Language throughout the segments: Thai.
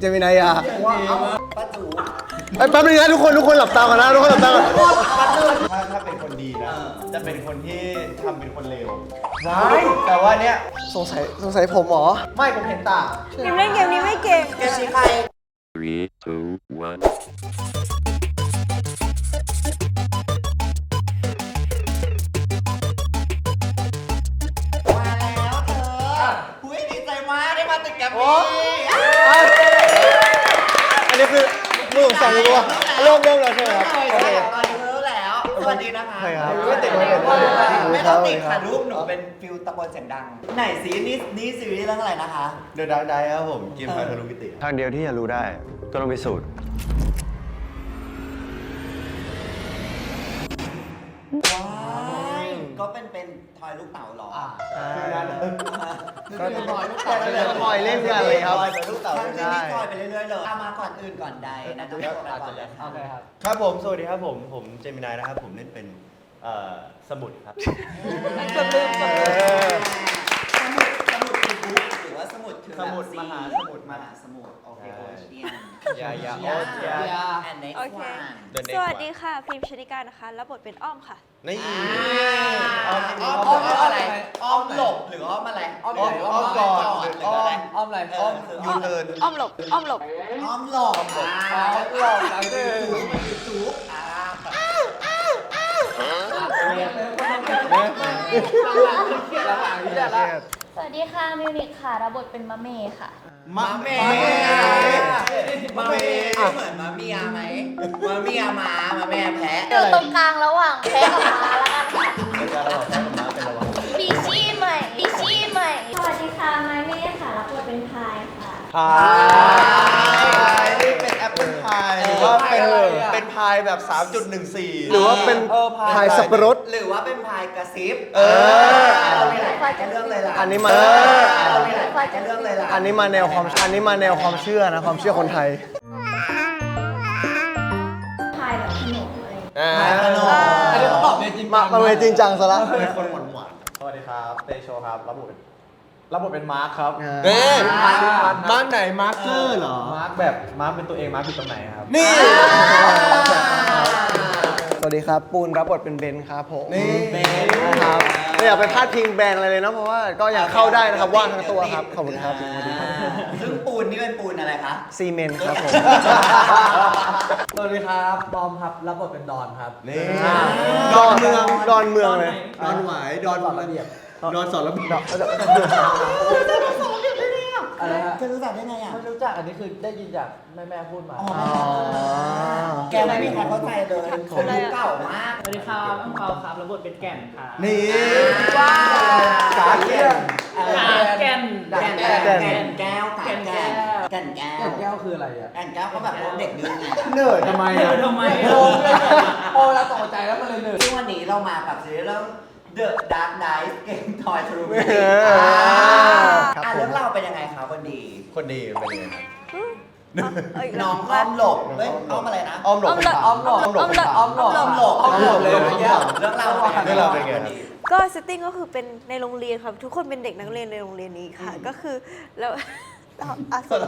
เจมินายาป้าจูไอ้ยแป๊บนึงนะทุกคนทุกคนหลับตาก่อนนะทุกคนหลับตาก่อนถ้าถ้าเป็นคนดีนะ จะเป็นคนที่ทำเป็นคนเลวแต่ว่าเนี้ยสงสัยสงสัยผมเหรอไม่ผมเห็นต่างนิมเล่นเกมนี้ไม่เก่งแกชี้ใคร Three, two, one. มาแล้วเธอหุ้ยดีใจมากได้มาตึกแกรมมี่ อันนี้ คือมือของสองตัวเริ่มเริ่มแล้วใช่ไหมครับโอเค ตอนนี้รู้แล้ว สวัสดีนะคะใช่ครับไม่ติดไม่ติดไม่ต้องติดค่ะรูปหนูเป็นฟิลตะโกนเสียงดัง ไหนซีนี่นี่ซีรีส์เรื่องอะไรนะคะ เดอะดาร์กไดครับผมเกมพาทะลุมิติ ทางเดียวที่จะรู้ได้ก็ต้องพิสูจน์ว้า ก็เป็นเป็นทอยลูกเต๋าเหรอก็คอยเล่นกันเลยครับเป็นลูกเต่าทั้งที่ได้นี่ทอยไปเรื่อยๆเลยเอามาก่อนอื่นก่อนใดนะต้องตัวกันก่อนเลยโอเคครับ ครับผม สวัสดีครับผม ผมเจมินายนะครับ ผมเล่นเป็นเอ่อสมุดครับสมุดสมุดสมุดสมุดคือบุ๊กหรือว่า สมุดคือแบบสมุดซีมหาสมุดมหาสมุดโอเคใช่โอเชียน อย่าอย่าอย่าอย่าอย่า and next โอเค one The next สวัสดีค่ะ พิมพ์ชนิการนะคะ รับบทเป็นอ้อมค่ะ นี่ อ้อมอ้อมอ้อมอ้อมอะไร อ้อมหลบหรืออ้อมอะไร อ้อมอ้อมไหนอ้อมก่อนหหรืรือออ้อ้ออมมอ้อมอะไรอ้อ้ออมมคือยูเทิร์นอ้อมหลบ อ้อมหลบ อ้อมหลบอ่าอ้อมหลบหลังจากจุ๊บมันคือจุ๊บอ่า สวัสดีค่ะ มิวนิกค่ะ รับบทเป็นมะเมค่ะ มะเมมะเมเหมือนมะเมียไหมมะเมียหมามะแม่แพะอยู่ตรงกลางระหว่างแพ้กับม้าแล้วกันค่ะในการระหว่างแพ้กับม้าเป็นระหว่างปีชีใหม่ปีชีใหม่ สวัสดีค่ะ ไมเม่ค่ะ รับบทเป็นพายค่ะ พายายแบบ 3.14 หรือว่าเป็นเออพาย พายสับปะรด หรือว่าเป็นพายกระซิบเออ เรามีหลายพายกันเรื่องเลยล่ะอันนี้มาเรามีหลายพายกันเรื่องเลยล่ะอันนี้มาแนวความอันนี้มาแนวความเชื่อนะความเชื่อคนไทย พายแบบขนมอะไรอย่างเงี้ยอ่าอันนี้ต้องตอบในจริงมามาเลยจริงจังซะละ เป็นคนหวานหวานสวัสดีครับ เตโชครับ รับบทเป็น รับบทเป็นมาร์คครับอ่าเอ๊ะ มาร์กไหนมาร์คเกอร์เหรอ มาร์คแบบมาร์คเป็นตัวเองมาร์คผิดตรงไหนครับ นี่ สวัสดีครับ ปูนรับบทเป็นเบนครับผมนี่เบนนะครับไม่อยากไปพาดพิงแบรนด์อะไรเลยนะเพราะว่าก็อยากเข้าได้นะครับว่างทั้งตัวครับขอบคุณครับสวัสดีครับซึ่งปูนนี่เป็นปูนอะไรคะ ซีเมนต์ครับผมสวัสดีครับบอมครับรับบทเป็นดอนครับนี่ดอนเมืองดอนเมืองเลยดอนหวายดอนสอนระเบียบ ดอนสอนระเบียบอะไรฮะจะรู้จักได้ไงอะ ไม่รู้จักอันนี้คือได้ยินจากแม่แม่ๆพูดมาอ๋อ แกไม่มีใครเข้าใจเลยคือยุคเก่ามาก สวัสดีครับอังเปาครับรับบทเป็นแก่นค่ะนี่ว้าวสาเกียนแก่นแก่นแก่นแก่นแก้วแก่นแก้วแก่นแก้แก่วนแก้วคืออะไรอะแก่นแก้วก็แบบพวกเด็กดื้อไงเนิร์ดทำไมเออะอทำไมโอ้โอ้แล้วตกใจแล้วมันเลยหนึ่งซึ่งวันนี้เรามากับซีรีส์เรื่อง The Dark Knight Game Toy True เออครับอะผม เรื่องราวเป็นยังไงคะคนดี คนดีเป็นยังไงครับน้องอ้อมหลบเฮ้ยอ้อมอะไรนะ อ้อมหลบอ้อมหลบอ้อมหลบอ้อมหลบอ้อมหลบอ้อมหลบเลยเรื่เมื่อกี้องราวเป็นยังไงเรื่องราวเป็นไงครับก็เซตติ้งก็คือเป็นในโรงเรียนครับ ทุกคนเป็นเด็กนักเรียนในโรงเรียนนี้ค่ะ ก็คือแล้วเอาเอาส่ง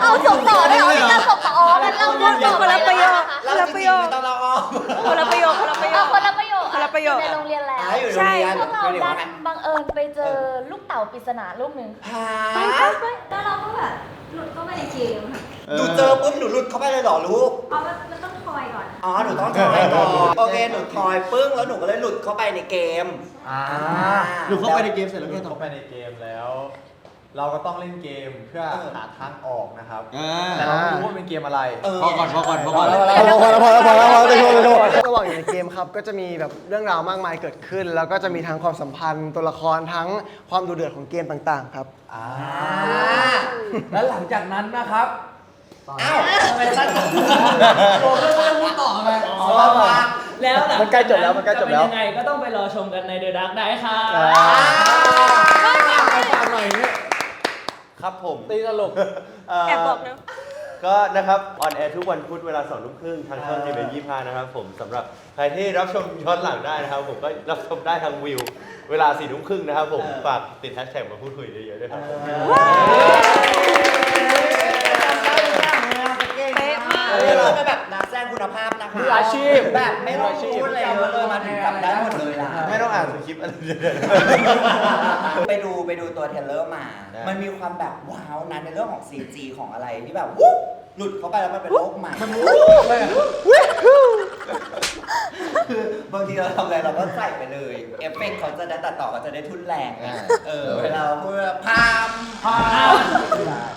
เอาส่งต่อได้เหรอมีการส่งต่ออ๋องั้นเราเรื่องต่อคนละประโยคเราจริงๆไม่ต้องเล่าอ้อมคนละประโยคคนละประโยเอาคคนละประโยค คนละประโยค ในโรงเรียนแล้วอะอยู่โรงเรียนพวกเราอยู่ดัโรงเรียนนบังเอิญไปเจอลูกเต่าปริศนาลูกหนึ่งฮะแล้วเราก็แบบหลุดเข้าไปในเกมค่ะหนูเจอปุ๊บหนูหลุดเข้าไปเลยเหรอลูก เอามันมันต้องทอยก่อนอ๋อ หนูต้องทอยก่อนโอเค หนูทอยปึ้งแล้วหนูก็เลยหลุดเข้าไปในเกม อ่า หนูเข้าไปในเกมเสร็จแล้วไงต่อ เข้าไปในเกมแล้ว เราก็ต้องเล่นเกมเพื่อเออหาทางออกนะครับอ่าแต่เราไม่รู้ว่าเป็นเกมอะไร เออ พอก่อนพอก่อนพอก่อน พอแล้วพอแล้วพอแล้วพอแล้วพอแล้วพอแล้วพอแล้วระหว่างอยู่ในเกมครับก็จะมีแบบเรื่องราวมากมายเกิดขึ้นแล้วก็จะมีทั้งความสัมพันธ์ตัวละครทั้งความดุเดือดของเกมต่างๆครับอ่าอ่าแล้วหลังจากนั้นนะครับอ้าวทำไมสั้นจังโอ้ไม่ต้องพูดต่อไหมอ๋อว่าแล้วหลังมันใกล้จบแล้วมันใกล้จบแล้วจะเป็นยังไงก็ต้องไปรอชมกันใน The Dark ได้ค่ะ ครับผมตีตลกแอบบอกนะ ก็นะครับออนแอร์ทุกวันพุธเวลาสองทุ่มครึ่งทางช่องทีวียี่ห้านะครับผมสำหรับใครที่รับชมย้อนหลังได้นะครับ ผมก็รับชมได้ทางวิว เวลาสี่ทุ่มครึ่งนะครับผมฝากติดแฮชแท็กมาพูดคุยเยอะๆด้วยครับผมไมืออาชีพแบบไม่ต้องพูดอะไรเยอะเลยมาถึงจำได้หมดเลยล่ะ ไม่ต้องอ่านสคริปต์อะไรเลย ไปดูไปดูตัวเทรลเลอร์มา ได้ มันมีความแบบว้าวนะในเรื่องของ CG ของอะไรที่แบบวุ๊บหลุดเข้าไปแล้วมันเป็นโลกใหม่ คือบางทีเราทำอะไรเราก็ใส่ไปเลย เอฟเฟกต์เขาจะได้ตัดต่อเขาจะได้ทุนแรงไงเออ เวลาเราพูดว่าพามพามพี่ชอบ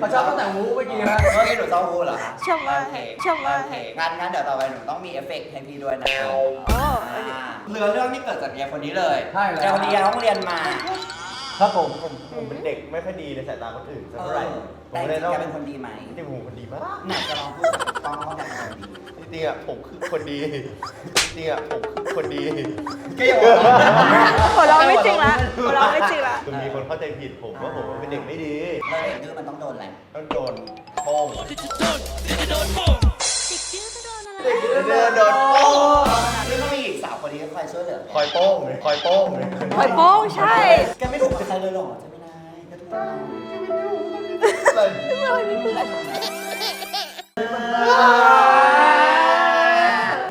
เขาชอบตั้งแต่วูเมื่อกี้ฮะเมื่อกี้หนูต้องพูดเหรอคะชอบมากโเคชอบมาก โเคงั้นงั้นเดี๋ยวต่อไปหนูต้องมีเอฟเฟกต์ให้พี่ด้วยนะโอ้โอเคอ่าเรื่องเรื่องนี้เกิดจากยายคนนี้เลยใช่แล้วยายคนนี้ย้ายห้องเรียนมา ครับผมผมผมเป็นเด็กไม่ค่อยดีในสายตาคนอื่นสักเท่าไหร่ ผแต่มจเลริยงต้องๆแกเป็นคนดีไหมที่ผมคนดีมาก ไหนจะลองพูดกับ กล้องว่าแกเป็นคนดีจริงๆอะผมคือคนดีจริงๆอะผมคือคนดีก็อย่าบอกว่าหัวเราะไม่จริงละหัวเราะไม่จริงละคือมีคนเข้าใจผิดผมว่าผมเป็นเด็กไม่ดีแล้วเด็กดื้อมันต้องโดนอะไรต้องโดนโป้งเด็กดื้อจะโดนอะไรเดินโดนโป้งแล้วก็มีอีกสาวคนนี้คอยช่วยเหลือคอยโป้งเลยคอยโป้งเลยโอ้ยโป้งใช่แกไม่ถูกกับใครเลยหรอกใช่ไหมนายแกถูกต้อ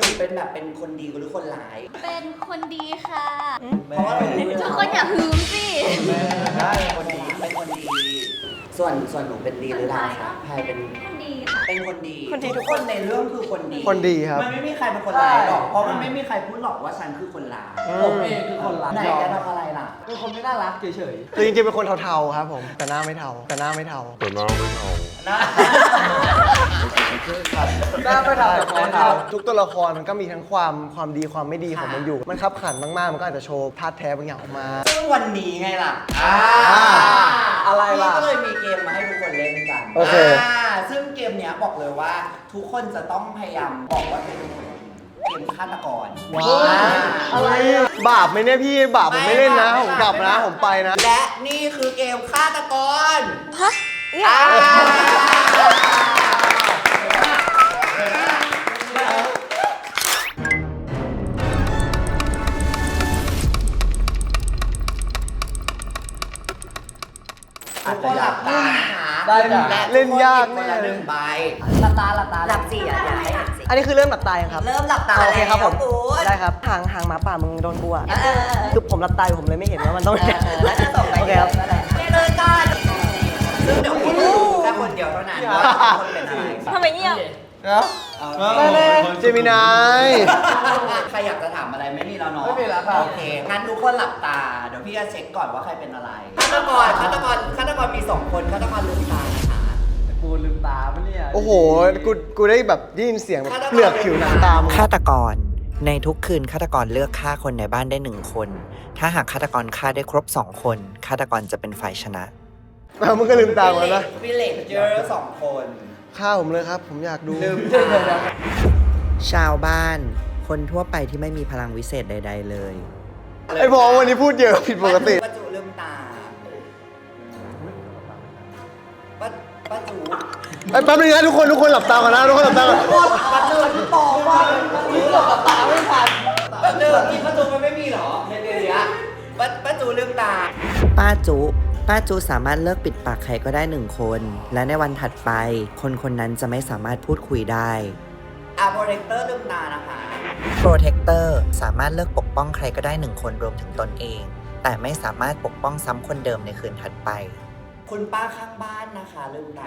คือเป็นแบบเป็นคนดีหรือคนร้าย เป็นคนดีค่ะ เพราะว่าเรารู้ทุกคนอย่าหืมสิได้คนดีเป็นคนดี ส่วนส่วนหนูเป็นดีหรือร้ายคะพายเป็นคนดี เป็นคนดีคนดีทุทุกกคคนนในเรื่องคือคนดีคนดีครับ มันไม่มีใครเป็นคนร้ายหรอกเพราะมันไม่มีใครพูดหรอกว่าฉันคือคนร้ายผมเองคือคนรักไหนแกทำอะไรล่ะเป็นคนไม่น่ารักเฉยคือจริงๆเป็นคนเทาๆครับผมแต่หน้าไม่เทาแต่หน้าไม่เทานะๆหน้าไม่ทำแต่คอทำทุกตัวละครมันก็มีทั้งความความดีความไม่ดีของมันอยู่ มันขับขันมากๆมันก็อาจจะโชว์ธาตุแท้บางอย่างออกมาซึ่งวันนี้ไงล่ะอ่าอะไรล่ะพี่ก็เลยมีเกมมาให้ทุกคนเล่นกันโอเคาซึ่งเก มเนี้ยบอกเลยว่า ทุกคนจะต้องพยายามบอกว่าเป็นเกมฆาตกร ว้าวอะไรอะ บาปไหมเนี่ยพี่บาปผมไม่เล่นนะผมกลับนะผมไปนะ และนี่คือเกมฆาตกรฮะเนี่ยอ่า อาจทุกจะคนหยาลักบตานะคะได้จ้ะและเล่นยากทุคนหยิบคนละหนึ่งใบ หลับตาหลับตาหลับสี่อะอย่าให้หลับสี่อันนี้คือเริ่มหลับตายังครับเริ่มหลับตาโอเคครับผม แล้วณได้ครับหางหางหมาป่ามึงโดนกูอะเออเออเออ คือผมหลับตาอยู่ผมเลยไม่เห็นว่ามันต้องเออเออแล้วจะส่งไปโอเคครับเดินก่อนซึ่งเดี๋ยวพี่จะดูแค่คนเดียวเท่านั้นว่าทุกคนเป็นอะไร ทำไมเงียบ เจมินาย ใครอยากจะถามอะไรไม่มีแล้วเนาะไม่มีแล้วครับโอเค งั้นทุกคนหลับตา เดี๋ยวพี่จะเช็คก่อนว่าใครเป็นอะไรฆาตกรฆาตกรฆาตกรมีสองคนฆาตกรลืมตานะคะกูลืมตาปะเนี่ยโอ้โห กู กูได้แบบได้ยินเสียงแบบเปลือกผิวหนังตามงฆาตกร ในทุกคืนฆาตกรเลือกฆ่าคนในบ้านได้หนึ่งคน ถ้าหากฆาตกรฆ่าได้ครบสองคนฆาตกรจะเป็นฝ่ายชนะแล้วมึงก็ลืมตามมานะ วิเลจเจอร์สองคน ฆ่าผมเลยครับ ผมอยากดูลืมเดี๋ยวเดี๋ยวเดี๋ยวชาวบ้าน คนทั่วไปที่ไม่มีพลังวิเศษใด ๆ เลย ไอ้พอวันนี้พูดเยอะผิดปกติ ป้าจูลืมตาป้าป้าจูไอ้แป๊บนึงนะทุกคนทุกคนหลับตาก่อนนะทุกคนหลับตาก่อนป้าจูที่ตอบว่าป้าจูหลับตาไม่ทันป้าจูที่ป้าจูมันไม่มีเหรอในเนี้ยป้าป้าจูลืมตา ป้าจุ ป้าจุสามารถเลิกปิดปากใครก็ได้หนึ่งคน และในวันถัดไป คนคนนั้นจะไม่สามารถพูดคุยได้อาโปรเทคเตอร์ลืมตานะคะโปรเทคเตอร์สามารถเลิกปกป้องใครก็ได้หนึ่งคนรวมถึงตนเอง แต่ไม่สามารถปกป้องซ้ำคนเดิมในคืนถัดไป คุณป้าข้างบ้านนะคะลืมตา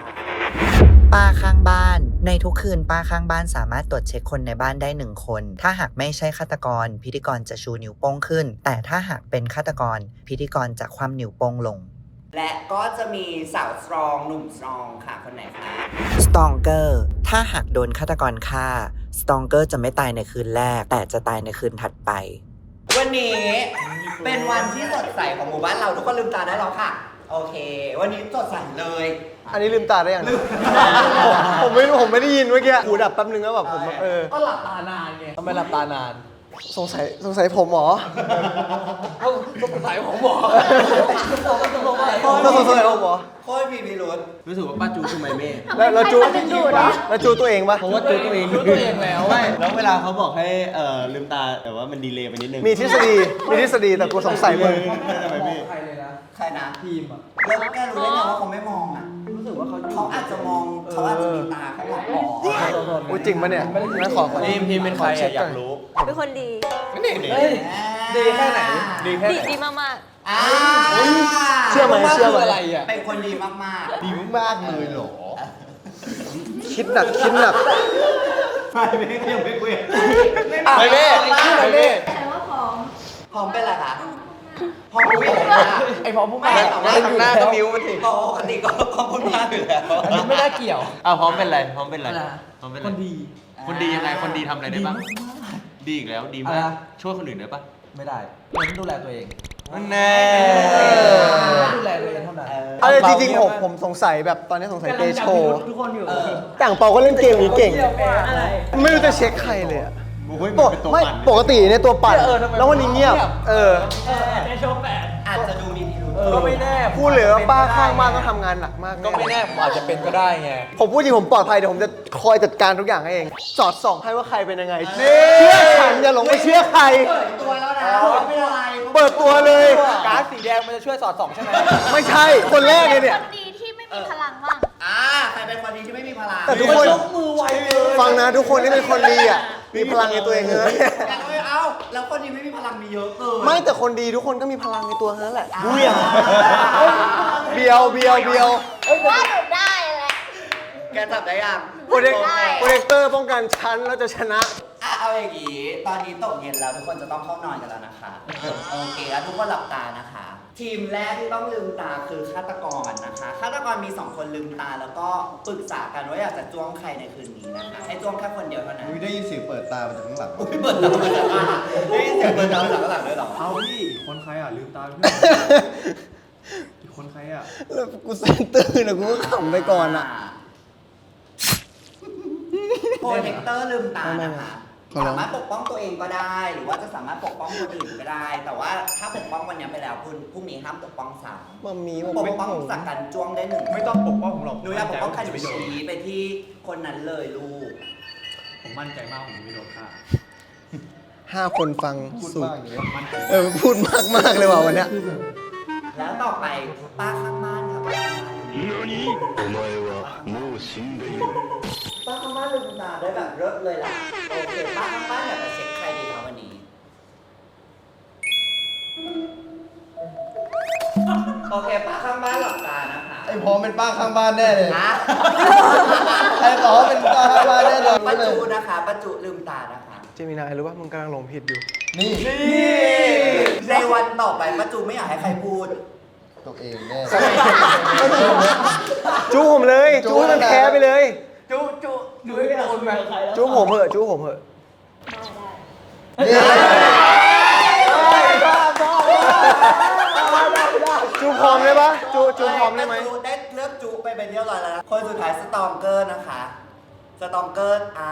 ป้าข้างบ้าน ในทุกคืนป้าข้างบ้านสามารถตรวจเช็คคนในบ้านได้หนึ่งคน ถ้าหากไม่ใช่ฆาตกร พิธีกรจะชูนิ้วโป้งขึ้น แต่ถ้าหากเป็นฆาตกร พิธีกรจะคว่ำนิ้วโป้งลง และก็จะมีสาวสตรองหนุ่มสตรองค่ะคนไหนคะสตองเกอร์ถ้าหากโดนฆาตกรฆ่าสตองเกอร์จะไม่ตายในคืนแรก แต่จะตายในคืนถัดไป วันนี้เป็นวันที่สดใสของหมู่บ้านเราทุกคนลืมตาได้แล้วค่ะ โอเค วันนี้สดใสเลยอันนี้ลืมตาได้ยังผมไม่รู้ผมไม่ได้ยินเมื่อกี้หูดับแป๊บนึงแล้วแบบผมเออก็หลับตานานไงทำไมหลับตานาน สงสัยสงสัยผมเหรอเอ้าสงสัยผมบอกสงสัยผมบอ กต้อสงสัยผมเหรอโคตรมีพิรุษรู้สึกว่าป้าจูคือไมเม่แล้วแล้วจูดึงดูดเหรอ แล้วจูตัวเองปะผมว่าจูตัวเองรู้ตัวเองแล้วเว้แล้วเวลาเขาบอกให้เอ่อลืมตาแต่ว่ามันดีเลย์ไปนิดนึงมีทฤษฎีมีทฤษฎีแต่กูสงสัยมึงทำไมพี่ใครเลยนะใครนะทีมอะแล้วแกรู้ได้ไงว่าเขาไม่มองอะรู้สึกว่าเขาเขาอาจจะมองเขาอาจจะมีตาข้างหลังอ๋ออุ้ยจริงปะเนี่ยงั้นขอขอทีมทีมเป็นใครอะอยากรู้เป็นคนดีนี่นี่เฮ้ยดีแค่ไหนดีแค่ดีไหนดีมาก อ่าเชื่อไหมเชื่อไหมอะไรอะเป็นคนดีมากดีมากเลยเหรอคิดหนักคิดหนัก ไม่ไม่ยังไม่คุยๆไม่เบ้ไม่เบ้ แต่ว่าพร้อมพร้อมเป็นอะไรคะพร้อมผู้ใหญ่นะไอ้พอผู้ไม่มาแต่ว่าหน้าก็มิ้วมันสิปกติก็พร้อมพูดมากอยู่แล้ว อันนี้ไม่ได้เกี่ยวอ้าวพร้อมเป็นไรพร้อมเป็นไรอะไรพร้อมเป็นคไรนดี คนดียังไงคนดีทำอะไรได้บ้าง ดีอีกแล้วดีอะไรมากนะ ช่วยคนอื่นได้ปะไม่ได้เน้นดูแลตัวเองนั่น แน่ดูแลตัวเองเท่านั้นเอาเลยจริงๆผมผมสงสัยแบบตอนนี้สงสัยกำเตลังจับโชพิรุธทุกคนอยู่ต่างเปาก็เล่นเกมนี้เก่งอะไรไม่รู้จะเช็คใครเลยอะโอ้ยปมันกเป็นตัวไม่ปั่นปกติเนี่ยตัวปั่นเออทำไมแล้ววันนี้เงียบเงียบเออเออในโชว์แปด อาจจะดูมีพิรุธก็ไม่แน่พูดเลยว่าป้าข้างบ้านต้องทำงานหนักมากก็ไม่แน่ผมอาจจะเป็นก็ได้ไง ผมพูดจริงผมปลอดภัยเดี๋ยวผมจะคอยจัดการทุกอย่างให้เอง สอดส่องให้ว่าใครเป็นยังไงเชื่อฉันอย่าหลงไปเชื่อใครตัวแล้วนะไม่เป็นอะไรเปิดตัวเลย การ์ดสีแดงมันจะช่วยสอดส่องใช่ไหมไม่ใช่คนแรกเลยเนี่ย คนดีที่ไม่มีพลังบ้างอ่าใครเป็นคนดีที่ไม่มีพลังแต่ทุกคนยกมือไวเลยฟังนะทุกคนที่เป็นคนดีอะมีพลังในตัวเองเลยแต่ก็ไม่เอาแล้วคนดีไม่มีพลังมีเยอะเกินไม่แต่คนดีทุกคนก็มีพลังในตัวทั้งนั้นแหละเบียวเบียวเบียวเบียวว่าหนูได้แหละแกจับได้ยังโปรเจคโปรเจคเตอร์ป้องกันชั้นแล้วจะชนะอะเอาอย่างงี้ตอนนี้ตกเย็นแล้วทุกคนจะต้องเข้านอนกันแล้วนะคะโอเคแล้วทุกคนหลับตานะคะ ทีมแรกที่ต้องลืมตาคือฆาตกรนะคะฆาตกรมีสองคนลืมตาแล้วก็ปรึกษากันว่าอยากจะจ้วงใครในคืนนี้นะคะให้จ้วงแค่คนเดียวเท่านั้นอุ้ยได้ยินเสียงเปิดตามาจากข้างหลัง อุ้ยเปิดตามาจากอะได้ยินเสียงเปิดตามาจากข้างหลังด้วยเหรอเอาพี่ คนใครอะ ลืมตาเพื่อนคนใครอะ แล้วกูเส้นตื่นอะกูก็ขำไปก่อนอะ โปรเทคเตอร์ลืมตานะคะ ขอร้อง สามารถปกป้องตัวเองก็ได้ หรือว่าจะสามารถปกป้องคนอื่นก็ได้ แต่ว่าถ้าปกป้องวันนี้ไปแล้วคุณพรุ่งนี้ห้ามปกป้องซ้ำ มัมมี่ ป ผม ก ไม่ ป้อง ผม จากการจ้วงได้หนึ่ง ไม่ต้องปกป้องผมหรอก หนูอยากปกป้องใครหนู ไม่โดน ชี้ไปที่คนนั้นเลยลูก ผมมั่นใจมากผมจะไม่โดนฆ่า ห้าคนฟัง พูด สุด มากอย่างเงี้ยมั่นใจ เออพูดมากมากๆเลยว่ะวันเนี้ย แล้วต่อไปป้าข้างบ้านครับ お前はもう死んでいる。 ป้าข้างบ้านลืมตาได้แบบเลิศเลยล่ะ โอเค ป้าข้างบ้านอยากจะเช็คใครดีครับวันนี้ โอเค ป้าข้างบ้านหลับตานะคะไอ้พร้อมเป็นป้าข้างบ้านแน่เลยนะไอ้พร้อมเป็นป้าข้างบ้านแน่เลยป้าจูนะคะป้าจูลืมตานะคะ เจมินายรู้ป่ะมึงกำลังหลงผิดอยู่ นี่ในวันต่อไปป้าจูไม่อยากให้ใครพูดตัวเองแน่จู้ผมเลย จู้ให้มันแพ้ไปเลย จุจุดูไม่โดนไหมใครแล้วจู้ผมเหอะจู้ผมเหอะได้ได้จู้พร้อมได้ปะจูจูพร้อมได้ไหมจูได้เลือกจูไปเป็นเรียบร้อยแล้วนะคนสุดท้ายสตองเกอร์นะคะ สตองเกอร์อ่า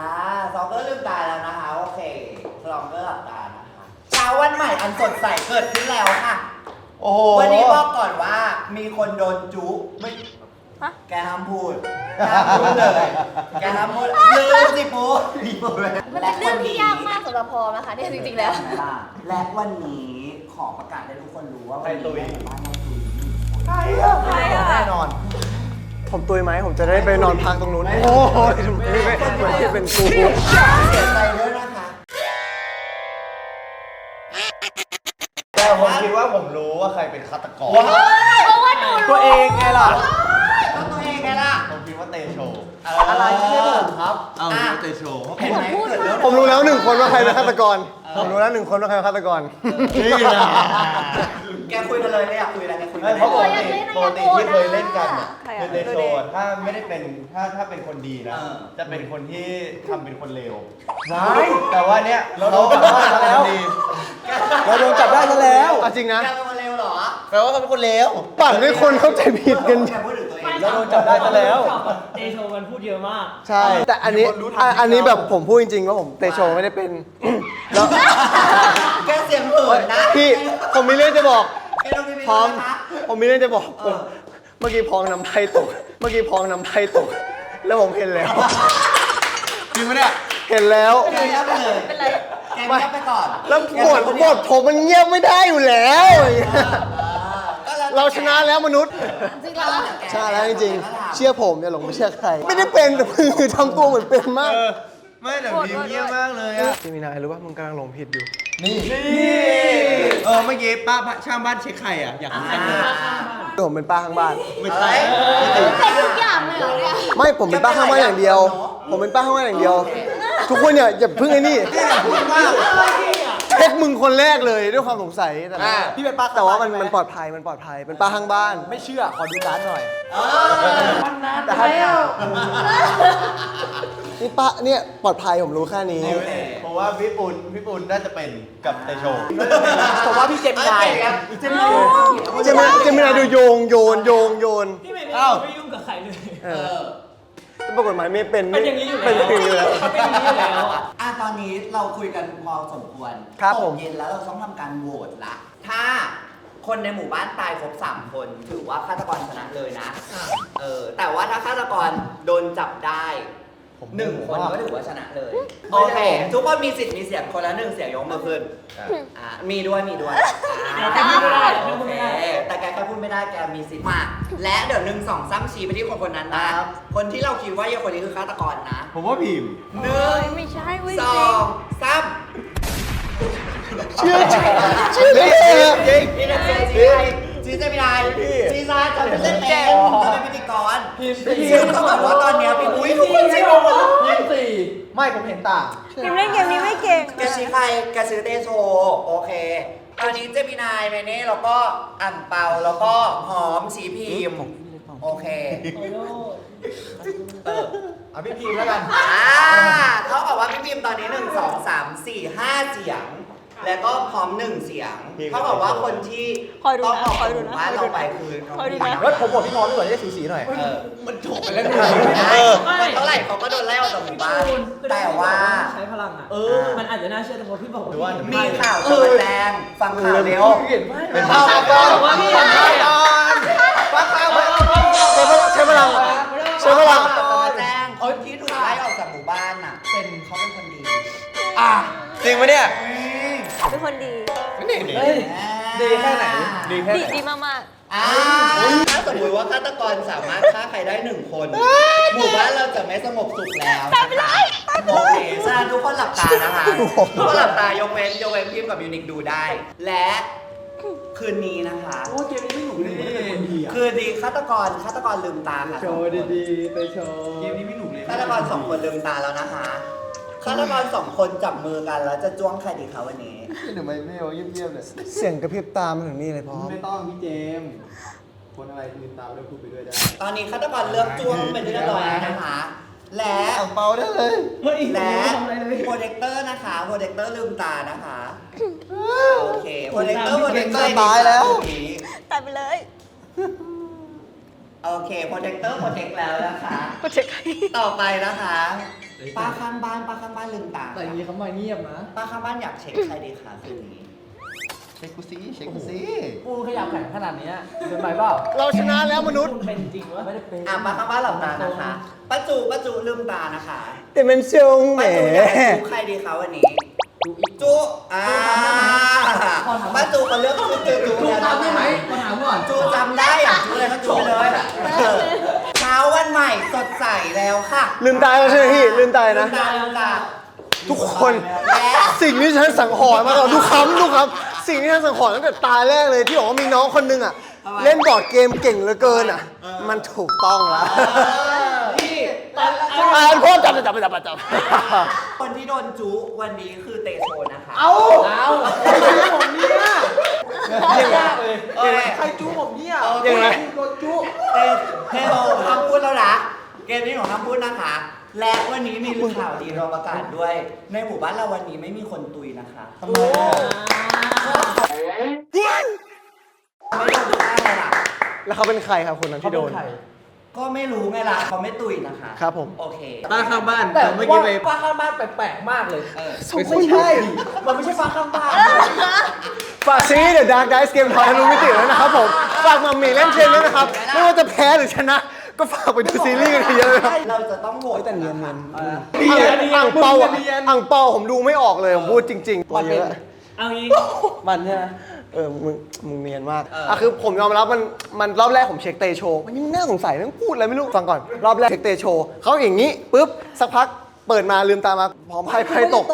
สตองเกอร์ลืมตาแล้วนะคะโอเคสตองเกอร์หลับตานะคะเช้าวันใหม่อันสดใสเกิดขึ้นแล้วค่ะ โอ้โหวันนี้บอกก่อนว่ามีคนโดนจุไม่ ฮะ แกห้ามพูดห้ามพูดเลย แกห้ามพูดลืมสิปูรีบเลยมันเป็นเรื่องที่ยากมากสำหรับพอมนะคะเนี่ยจริงๆแล้ว และวันนี้ขอประกาศให้ทุกคนรู้ว่าวันนี้ใครตุยแม่บ้านเราตุยใครอะแน่นอน ผมตุยไหมผมจะได้ไปนอนพักตรงนู้น โอ้ยไม่ไม่เหมือนที่เป็นกูเสียใจด้วยนะคะแต่ผมคิดว่าผมรู้ว่าใครเป็นฆาตกร เพราะว่าหนูตัวเองไงล่ะ ก็ตัวเองไงล่ะ ผมคิดว่าเตโช อะไรไม่ใช่ผมครับ เอ้าผมคิดว่าเตโชเห็นไหมเกิดเรื่องผมรู้แล้วหนึ่งคนว่าใครเป็นฆาตกร ผมรู้แล้วหนึ่งคนว่าใครเป็นฆาตกร นี่นะแกคุยกันเลยไม่อยากคุยอะไรแกคุยกัไม่นเพราะปเลกยติปกติที่เคยเล่นกันอะใครคืออะเตโชอะถ้าไม่ได้เป็นถ้าถ้าเป็นคนดีนะเออจะเป็นคนที่ทำเป็นคนเลวว้ายแต่ว่าเนี้ยเราโดนจับได้ซะแล้วดีเราโดนจับได้ซะแล้ว เอาจริงนะ แกเป็นคนเลวเหรอแปลว่าเขาเป็นคนเลว ปั่นให้คนเข้าใจผิดกัน แกพูดถึงตัว เองเราโดนจับได้ซะแล้ว เตโชมันพูดเยอะมาก ใช่ แต่อันนี้อะอันนี้แบบผมพูดจริงๆว่าผมเตโชไม่ได้เป็น แล้วแกเสียงเหินนะพี่ผมมีเรื่องจะบอก แกต้องมีพร้อมนะคะผมมีเรื่องจะบอกผมเมื่อกี้พองน้ำไพ่ตก เมื่อกี้พองน้ำไพ่ตก แล้วผมเห็นแล้ว จริงไหมเนี่ย เห็นแล้ว แกเงียบไปเลยเป็นไร แกเงียบไปก่อนแล้วบทบทผมมันเงียบไม่ได้อยู่แล้วอย่างเงี้ยก็แล้ว เราชนะแล้วมนุษย์ จริงๆแล้วใช่แล้วจริงแกก็ทเชื่อผมอย่าหลงไม่เชื่อใคร ไม่ได้เป็นแต่คือทำตัวเหมือนเป็นมากไม่แต่พิมพ์เยี่ยมมากเลยอะเจมินายรู้ว่ามึงกำลังหลงผิดอยู่ เออเมื่อกี้ป้าช่างบ้านเช็คใครอะอยากรู้จังเลยผมเป็นป้าข้างบ้าน ไม่ใช่เป็นทุกอย่างเลยเหรอเนี่ยไม่ผมเป็นป้าข้างบ้านอย่างเดียว ผมเป็นป้าข้างบ้านอย่างเดียว ทุกคนอย่าอย่าเพิ่งไอ้นี่เช็คมึงคนแรกเลยด้วยความสงสัยแต่อ่า พี่เป็นป้าข้างบ้านแต่ว่ามันใช่ไหมมันปลอดภัยมันปลอดภัยเป็นป้าข้างบ้าน ไม่เชื่อขอดูการ์ดหน่อยแต่ถ้านี่ป้าเนี่ยปลอดภัยผมรู้แค่นี้ เพราะว่าพี่ปุณพี่ปุณน่าจะเป็นกับไทโชผมว่าพี่เจมินายเจมินายเจมินายเจมินายดูโยงโยนโยงโยนพี่เมย์อ้าวไม่ยุ่งกับใครเลย เออแต่ ปรากฏหมายไม่เป็นเป็นอย่างนี้อยู่เป็นอย่างนี้อยู่แล้แล้ววเขาเป็นอย่างนี้อยู่แล้วอะตอนนี้เราคุยกันพอสมควรครับผมตกเย็นแล้วเราต้องทำการโหวตละ ถ้าคนในหมู่บ้านตายครบสามคนถือว่าฆาตกรชนะเลยนะ เออ แต่ว่าถ้าฆาตกรโดนจับได้ หนึ่งคนก็ถือว่าชนะเลยโอเค ทุกคนมีสิทธิ์มีเสียงคนละหนึ่งเสียงยกมือขึ้นอ่ามีด้วยมีด้วยแต่พูดไม่ได้แต่พูดไม่ได้โอเคแต่แกแค่พูดไม่ได้แกมีสิทธิ์มาและเดี๋ยวหนึ่งสองสามชี้ไปที่คนคนนั้นนะคนที่เราคิดว่าเยคนนี้คือฆาตกรนะ ผมว่าพิมพ์หนึ่งไม่ใช่เว้ยสจอริงงสามเชื่อเชื่อเลยจริงพี่นะ จีจีจะไม่ได้จีซาจะเป็นเล่นเกมจะเป็นพิธีกรซึ่งต้องบอกว่าตอนเนี้ยพี่อุ้ยทุกคนใช่ไหมยี่สิบสี่ไม่ผมเห็นต่างพิมเล่นเกมนี้ไม่เก่งแกชี้ใครแกซื้อเตโชโอเคตอนนี้เจมินายเมเน่แล้วก็อ่ำเปาแล้วก็หอมสีพิมพ์โอเคอะพี่พีมแล้วกันอ่าเขาบอกว่าพี่พิมพ์ตอนนี้หนึ่งสองสามสี่ห้าเสียง แล้วก็พร้อมหนึ่งเสียงพิมพ์เขาบอกว่าคนที่คอยดูต้องนะออกคอยดูนะบ้านเราไปคือน้องคอยดูนะแล้วผมบอกพี่พร้อมด้วยจะได้สีสีหน่อย เออมันจบไปแล้วได้เออมันเท่าไหร่เขาก็โดนไล่ออกจากหมู่บ้านแต่ว่า ใช้พลังอะ เออ มันอาจจะน่าเชื่อแต่พอพี่บอกว่ามีข่าวจะมาแจ้งฟังข่าวเร็วเป็นข่าวป้าก่อนว่าพี่เห็นไหมอะใช้พลังใช้พลังข่าวจะมาแจ้งคนที่ถูกไล่ออกจากหมู่บ้านน่ะ เป็นเขาเป็นคนดี อะจริงปะเนี่ย เป็นคนดีนี่นี่ดีแค่ไหน ดีแค่ดีไหนดีมากอ่าถ้าสมมติว่าฆาตกรสามารถฆ่าใครได้หนึ่งคนหมู่บ้านเราจะไม่สงบสุขแล้วตายไปเลยโอเคฉะนั้นทุกคนหลับตานะคะทุกคนหลับตายกเว้นยกเว้นพิมพ์กับยูนิคดูได้ และคืนนี้นะคะ โอ้เกมนี้ไม่หนุกเลยเป็นคนดีอะคืนนี้ฆาตกรฆาตกรลืมตาค่ะโชว์ดีๆไปโชว์ เกมนี้ไม่หนุกเลยฆาตกรสองคนลืมตาแล้วนะคะ ฆาตกรสองคนจับมือกันแล้วจะจ้วงใครดีคะวันนี้ หนูไม่ไม่เอาเยี่ยมๆเลยเสียงกระพริบตามาถึงนี่เลยพร้อม ไม่ต้องพี่เจมส์คนอะไรลืมตาไปแล้วพูดไปด้วยได้ตอนนี้ฆาตกรเลือกจ้วงเป็นที่เรียบร้อยแล้วนะคะ และอ่างเปาได้เลยเฮ้ยและทำอะไรเลยโปรเจคเตอร์นะคะโปรเจคเตอร์ลืมตานะคะโอเคโปรเจคเตอร์โปรเจคเตอร์ตายแล้วๆตายไปเลย โอเคโปรเจคเตอร์โปรเจคแล้วนะคะก็เช็คต่อไปนะคะ ป้าข้างบ้านป้าข้างบ้านลืมตาแต่อย่างนี้เขามาเงียบนะ ป้าข้างบ้านอยากเช็คใครดีคะคืนนี้เช็คกูซิเช็คกูซิปูขยับแข็งขนาดนี้เป็นไรเปล่าเราชนะแล้วมนุษย์คุณเป็นจริงวะไม่ได้เป็นอะป้าข้างบ้านหลับตานะคะป้าจูป้าจูลืมตานะคะ แต่มันชงแหมป้าจูอยากจูใครดีคะวันนี้จูอ่าป้าจูเขาเลือกจูจูจูจูแล้วจำได้ไหมนะคะมาถามก่อนจูจำได้อะจูเลยเขาจูไปเลยเออเช้า วันใหม่สดใสแล้วค่ะลืมตาแล้วใช่ไหมพี่ลืมตาลืนะมตาลืมตาทุกคน และสิ่งที่ฉันสังหรณ์มาตลอดทุกคำทุกคำสิ่งที่ฉันสังหรณ์ตั้งแต่ตาแรกเลยที่บอกว่ามีน้องคนหนึงอะ เล่นบอร์ดเกมเก่งเหลือเกินอะ มันถูกต้องแล้วพี่อ่านพ่อจับจับจับจับจับคนที่โดนจูวันนี้คือเตโชนะคะเอาเอาจูผมเนี่ยยากเลยโอเคใครจูผมเนี่ยยังไงโดนจูเตเตโชห้ามพูดแล้วนะเกมนี้ของห้ามพูดนะคะ และวันนี้มีข่าวดีรอประกาศด้วย ในหมู่บ้านเราวันนี้ไม่มีคนตุยนะคะทำไมไม่โดนฆ่าเลยล่ะแล้วเขาเป็นใครครับคนนั้นที่โดน ก็ไม่รู้ไงล่ะเขาไม่ตุยนะคะครับผม โอเคป้าข้างบ้านแต่แต่เมื่เมื่ออกี้กี้ไปไป ป้าข้างบ้านแปลกๆมากเลยเออไม่ใช่ มันไม่ใช่ป้าข้างบ้าน ฝากซีรีส์ The Dark Dice เกมทอยทะลุมิติแล้วนะครับผม ฝากมัมมี่เล่นเกมด้วยนะครับ ไม่ว่าจะแพ้หรือชนะ ก็ฝากไปดูซีรีส์กันเยอะๆนะครับเราจะต้องโหวตแต่เนียนเนียนเนียนอ่างเปาอะเนียนอ่างเปาผมดูไม่ออกเลย ผมพูดจริงๆตัวเยอะ เอางี้มันใช่ไหม เออมึงมึงเนียนมากเอออ่อะคือผมยอมรับมันมันรอบแรกผมเช็คเตโชมันยังน่าสงสัยมันพูดอะไรไม่รู้ฟังก่อนรอบแรกเช็คเตโชเขาอย่างนี้ปุ๊บสักพัก เปิดมาลืมตามาพร้อมไพ่ไพ่ตก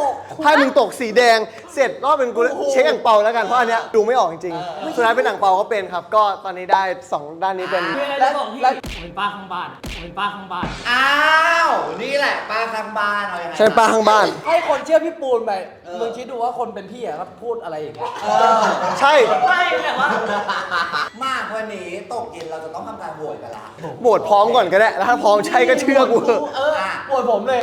ไพ่มึงตกสีแดง เสร็จรอบเป็นกูเช็คอ่างเปาแล้วกันเพราะอันเนี้ยดูไม่ออกจริงๆสุดท้ายเป็นอ่างเปาก็เป็นครับ ก็ตอนนี้ได้สองด้านนี้เป็นมีอะไรจะบอกพี่ผมเป็นป้าข้างบ้านผมเป็นป้าข้างบ้าน อ้าว นี่แหละป้าข้างบ้านเอายังไงใช่ป้าข้างบ้าน ให้คนเชื่อพี่ปูนไป มึงคิดดูว่าคนเป็นพี่อะครับพูดอะไรอย่างเงี้ยเออใช่ไม่แต่ว่า มากวันนี้ตกเย็นเราจะต้องทำการโหวตกันละโหวตพร้อมก่อนก็ได้แล้วถ้าพร้อมใช่ก็เชื่อกูเถอะ เอออะปวดผมเลย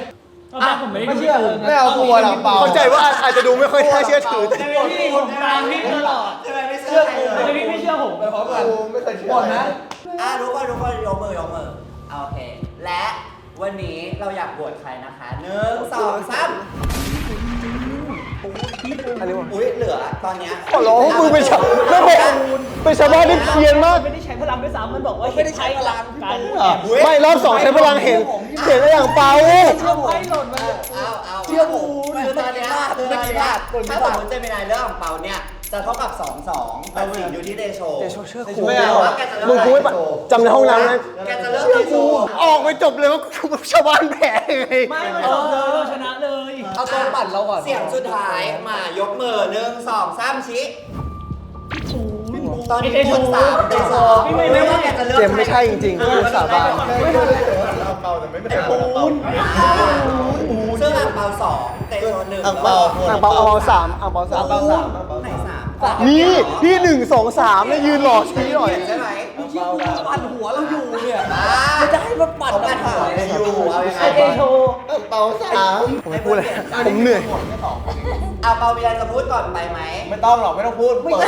ตอนแรกผมไม่ได้ไม่ดูเชื่อพี่ปูนไม่เอากลัวหรอกเปล่า เข้าใจว่าอาจจะดูไม่ค่อยน่าเชื่อถือแต่แต่พี่ผมตามพี่ตลอดทำไมไม่เชื่อใครเลแต่ยพี่ไม่เชื่อผมไปพร้อมกันไม่เคยเชื่อหมดนะอะทุกคนทุกคนยกมือยกมือเอาโอเค และวันนี้เราอยากโหวตใครนะคะหนึ่งสองสาม อันนี้วะอุ้ยเหลือตอนเนี้ยขอร้องมึงเป็นชาวไม่เป็นเป็นชาวบ้านที่เพียนมาก ไม่ได้ใช้พลังด้วยซ้ำมันบอกว่าไม่ได้ใช้พลังการไม่รอบสองใช้พลังเห็นเห็นอะไรอย่างเปล่าเชื่อไพ่หล่นมาเอาเอาเชื่อกูคือตอนเนี้ยคือตอนเนี้ยถ้าสมมติเจมินายเรื่องของเปาเนี่ย จะเท่ากับ2 2แต่สิ่งอยู่ที่เดโชเดโชเชื่อกูไม่เอาว่าแกจะเลือกมึงกูไม่อะไรปะจำในห้องน้ำนะแกจะเลือกเชื่อเดโชกูออกไปจบเลยว่ากูเป็นชาวบ้านแพ้ไงไม่มันจบเลยเราชนะเลยเอาตัวปั่นเราก่อนเสียงสุดท้ายมายกมือหนึ่งสองสามชี้ตอนนี้คุณสามเดโชไม่ว่าแกจะเลือกเจมส์ไม่ใช่จริงๆกูสาบานซึ่งอ่างเปาสองเดโชหนึ่งอ่างเปาอ่างเปาเอาสามอ่างเปาสามไหน สามนี่พี่หนึ่งสองสามเนี่ยยืนหล่อชี้หน่อย ใช่ไหมคิดกูปั่นหัวเราอยู่เนี่ยอ่ามันจะให้มันปั่นเขาปั่นหัวอยู่เอายังไงไอเดโชผมไม่พูดเลยผมเหนื่อยเอาเปามีอะไรจะพูดก่อนไปไหมไม่ต้องหรอกไม่ต้องพูดเปิด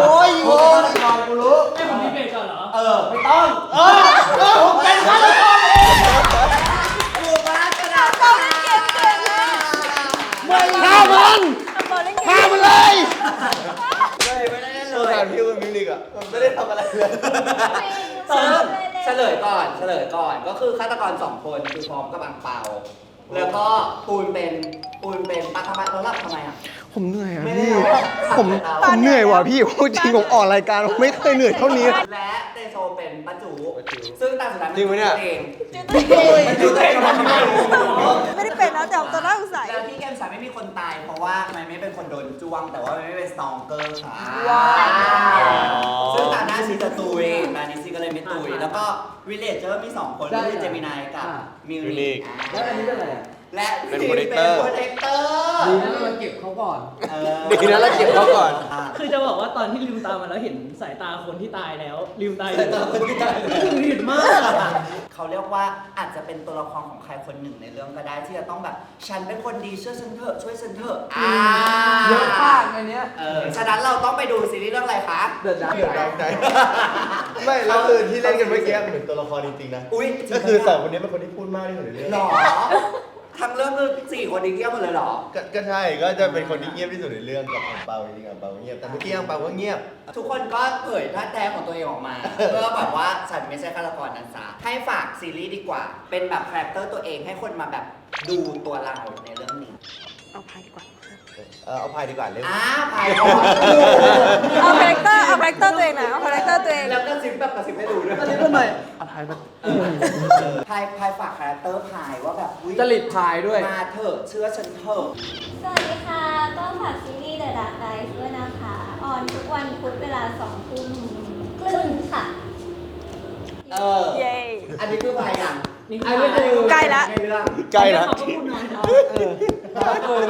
โอ้ยโอ้ยนอนกูรู้ให้ผมดีเบตก่อนเหรอเออไม่ต้องเป็นฆาตกรเองอยู่บ้านกระดาษ เปาเล่นเกมเก่งอะ ฆ่ามัน เปาเล่นเกม ฆ่ามันเลย ไม่ได้เล่นเลย พี่ว่ามิวนิกอะไม่ได้ ทำอะไรเลยซึ่งเฉลยก่อนเฉลยก่อนก็คือฆาตกรสองคนคือพร้อมกับอังเปา แล้วก็ปูนเป็นปูนเป็นปัทมาแล้วหลับทำไมอะ ผมเหนื่อยอะไม่ได้พี่หรอกผมผมเหนื่อยว่ะพี่พูดจริงผมออกรายการผมไม่เคยเหนื่อยเท่านี้ และเตโชเป็นปัจจุ ซึ่งตามสุดท้ายจริงปะเนี่ยเองจุดตัวเองมันจุดตัวเองไม่ได้เป็นนะแต่ตัวน่าสงสัย แล้วที่เกมสามไม่มีคนตาย เพราะว่ามันไม่เป็นคนโดนจ้วง แต่ว่ามันไม่เป็นสตองเกอร์ค่ะว้าว ซึ่งตาหน้าชีจะตุยตานี้ซีก็เลยไม่ตุย แล้วก็วิลเลจเจอร์มีสองคนก็คือเจมินายกับมิวนิก แล้วอันนี้เป็นอะไรอะ และเป็นทีม protector เป็นโปรเทคเตอร์ดีนะเราเก็บเขาก่อนดีนะเราเก็บเขาก่อนคือจะบอกว่าตอนที่ลืมตามาแล้วเห็นสายตาคนที่ตายแล้ว ลืมตาอยู่สายตาคนที่ตายคือผิดมาก เขาเรียกว่าอาจจะเป็นตัวละครของใครคนหนึ่งในเรื่องก็ได้ที่จะต้องแบบ ฉันเป็นคนดีช่วยฉันเถอะช่วยฉันเถอะอ่าเยอะมากในเนี้ย เออฉะนั้นเราต้องไปดูซีรีส์เรื่องอะไรคะ เดือดดังใจไม่แล้วคือที่เล่นกันเมื่อกี้เหมือนตัวละครจริงๆนะ อุ้ยก็คือสองคนนี้เป็นคนที่พูดมากที่สุดในเรื่องหรอ ทั้งเรื่องคือสี่คนนี้เงียบหมดเลยเหรอ ก็ก็ใช่ก็จะเป็นคนที่เงียบที่สุดในเรื่องกับอังเปาจริงๆอังเปาเงียบแต่เมื่อกี้อังเปาก็เงียบ ทุกคนก็เผยท่าแท้ของตัวเองออกมา เพื่อแบบว่าฉันไม่ใช่ฆาตกรนันซาให้ฝากซีรีส์ดีกว่า เป็นแบบคาแรคเตอร์ตัวเองให้คนมาแบบดูตัวเราในเรื่องนี้ เออเอาพายดีกว่าเร็ว อ้าพายก่อนเอาคาแรคเตอร์เอาคาแรคเตอร์ตัวเองนะเอาคาแรคเตอร์ตัวเองแล้วก็ซิปแบบกระซิบให้ดูด้วยอันนี้เป็นไงพายพายฝากคาแรคเตอร์พายว่าแบบอุ๊ยจริตพายด้วย มาเถอะเชื่อฉันเถอะสวัสดีค่ะ ก็ฝากซีรีส์ The Dark Knight ด้วยนะคะ ออนทุกวันพุธเวลา2ทุ่มครึ่งค่ะ เออ เย้ อันนี้คือพายยังนี่ อันนี้คือใกล้ละ ในเรื่องใกล้ละเขาก็พูดน้อยเนาะ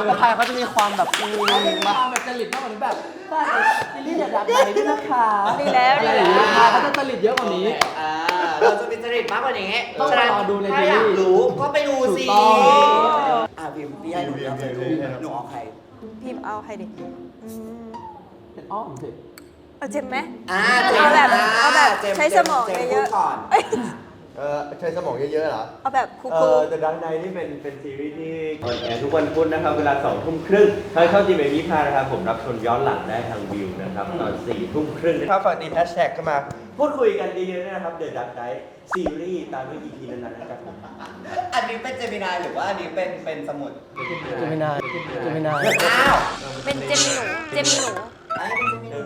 แต่พายเขาจะมีความแบบมีเอามีเป็นมาความแบบจริตมากกว่านี้แบบฝากซีรีส์เดือดดังใจด้วยนะคะดีแล้วอะไรดีอย่างแล้เงี้ยวเขาจะจริตเยอะกว่านี้ อ่าเราจะมีจริตมากกว่านี้ต้องฉะนั้นรอดูในถ้าอยากซีรีส์รู้ก็ไปดูสิถูกต้อง อ่าพิมพ์พี่ให้หนูเลือกเลยหนูเอาใคร พิมพ์เอาใครดิอืมเป็นอ้อมสิ เอาเจมไหม อ่าเอาแบบจมส์เอาแบบจส์ใช้สมองจส์เยอะๆพูดก่อน เอ้ย เออใช้สมองเยอะๆเหรอ เอาแบบคูเอ่ลอ The Dark Knight นี่เป็นเป็นซีรีส์ที่ออนแอร์ทุกวันพุธนะครับ เวลาสองทุ่มครึ่งทางช่องจีเอ็มยี่ห้านะครับ ผมรับชมย้อนหลังได้ทางวิวนะครับ ตอนสี่ทุ่มครึ่งนะครับฝากติดแฮชแท็กเข้ามา พูดคุยกันดีๆด้วยนะครับ The Dark Knight ซีรีส์ตามด้วย EP นั้นๆนะครับผมอันนี้เป็นเจมินายหรือว่าอันนี้เป็นเป็นสมุดจะไม่นานจะไม่นานอ้าวๆเป็นเจมมีหนูเจมมีหนูไอ้ไม่ใช่ไม่รู้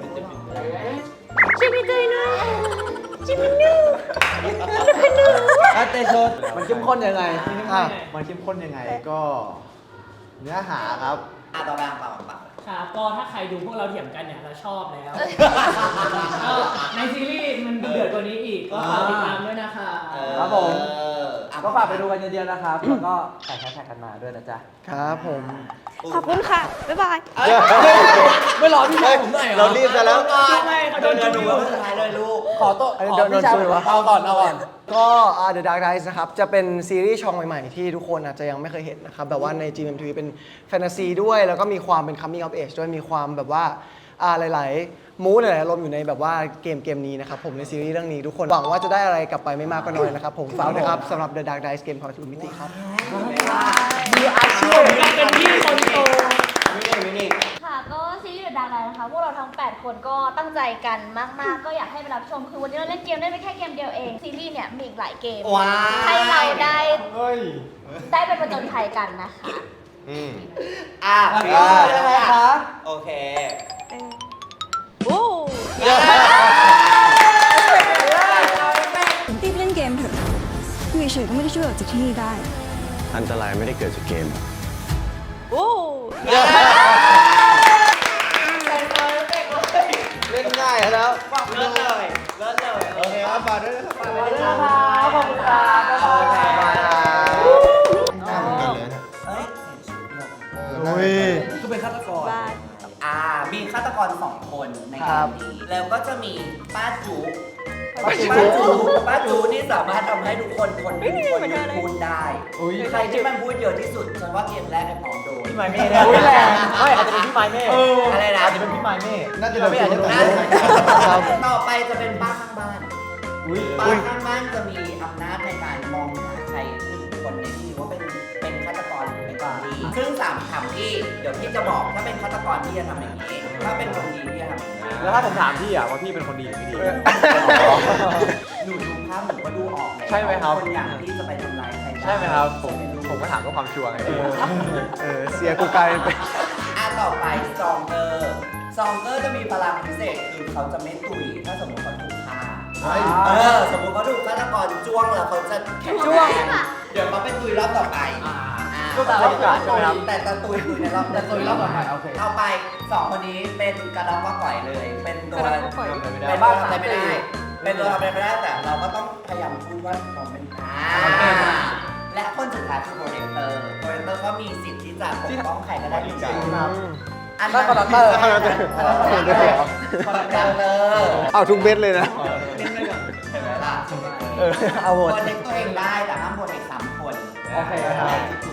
จิมิตุยนู จิมินูอะเตโชมันเข้มข้นยังไงอะมันเข้มข้นยังไงก็เนื้อหาครับอะต่อไปอะเปล่าเปล่าครับก็ถ้าใครดูพวกเราเถียงกันเนี่ยเราชอบแล้วก็ในซีรีส์มันเดือดกว่านี้อีกก็ฝากติดตามด้วยนะคะ ครับผมเอออะก็ฝากไปดูกันเยอะๆนะครับ แล้วก็ใส่แฮชแท็กกันมาด้วยนะจ๊ะครับผม ขอบคุณค่ะ บ๊ายบายไม่รอพี่ชายผมหน่อยเหรอเรารีบกันแล้วเดินเดินดูว่าสุดท้ายเลยลูก ขอโต๊ะอันนี้ขโดอนพี่ชายโดนช่วยวะเอาก่อนเอาก่อน ก็อ่า The Dark Knight นะครับ จะเป็นซีรีส์ช่องใหม่ๆ ที่ทุกคนอาจจะยังไม่เคยเห็นนะครับ แบบว่าใน GMMTV เป็นแฟนตาซีด้วย แล้วก็มีความเป็น coming of age ด้วย มีความแบบว่า อ่าหลาย ๆ มูดหลายๆอารมณ์อยู่ในแบบว่าเกมเกมนี้นะครับผมในซีรีส์เรื่องนี้ทุกคนหวังว่าจะได้อะไรกลับไปไม่มากก็น้อยนะครับผมฝากนะครับสำหรับ The Dark Knight เกมของทุกมิติครับมืออาชีพยังเป็นพี่คนโตวินี่วินี่ค่ะก็ซีรีส์เดอะดาร์กไนท์นะคะพวกเราทั้ง 8 คนก็ตั้งใจกันมากๆ ก็อยากให้ไปรับชมคือวันนี้เราเล่นเกมได้ไม่แค่เกมเดียวเองซีรีส์เนี่ยมีอีกหลายเกมว้าวให้เราได้เฮ้ยได้ไปประจนภัยกันนะคะอะอะพี่ยังไงคะโอเค โอ้รีบเล่นเกมเถอะอยู่เฉยๆก็ไม่ได้ช่วยออกจากที่นี่ได้ อันตรายไม่ได้เกิดจากเกม โอ้ คนในครัเกบมนี้แล้วก็จะมีป้าจูป้าจูป้าจูป้าจูนี่สามารถทำให้ทุกคนคนหนึ่งคนหยุดพูดได้อุ้ยใครที่มันพูดเยอะที่สุดฉันว่าเกมแรกไอ้พร้อมโดนพี่ไมเม่ได้อุ้ยแรงไม่อาจจะเป็นพี่ไมเม่อะไรนะอาจจะเป็นพี่ไมเม่น่าจะโดนไม่อาจจะโดนอะครับต่อไปจะเป็นป้าข้างบ้านอุ้ยป้าข้างบ้านจะมีอำนาจในการมองหาใครหนึ่งคนในที่นี้ว่าเป็นเป็นฆาตกรหรือเป็นคนดีซึ่งสามคำที่เดี๋ยวพี่จะบอกถ้าเป็นฆาตกรพี่จะทำอย่างนี้ ถ้าเป็นคนดีพี่จะทำอย่างนี้แล้วถ้าผมถามพี่อะว่าพี่เป็นคนดีหรือไม่ดี หนูดูภาพหนูก็ดูออกเลยใช่ไหมครับ คนอย่างที่จะไปทำร้ายใครด้ใช่ไหมครับ ผมผมก็ถามเพื่อความชัวร์ไงพี่เออเสียกูกลายเป็นอะต่อไปซองเกอร์ซองเกอร์จะมีพลังพิเศษคือเขาจะไม่ตุยถ้าสมมติเขาถูกฆ่าเออสมมติเขาถูกฆาตกรจ้วงแล้วเขาจะแข็งแรงเดี๋ยวเขาเป็นตุยรอบต่อไปอ่า ก็ตามโอกาสใช่ไหมครับ แต่จะตุยตุยในรอบแต่ตุยรอบต่อไปโอเคเอาไปสองคนนี้เป็นกระดองก็ก่อยเลย เป็นตัวกระดองก็ก่อย เป็นตัวทำอะไรไม่ได้ เป็นตัวทำอะไรไม่ได้แต่เราก็ต้องพยายามพูดว่าเราเป็นอ่าและคนสุดท้ายคือโปรเจคเตอร์โปรเจคเตอร์ก็มีสิทธิ์ที่จะปกป้องใครก็ได้จริงๆอันนั้นคอนดักเตอร์คอนดักเตอร์คอนดักเตอร์คอนดักเตอร์เอาทุกเม็ดเลยนะเห็นไหมล่ะเออเอาหมดโปรเทคตัวเองได้แต่ห้ามโปรเทคสามคนโอเคครับ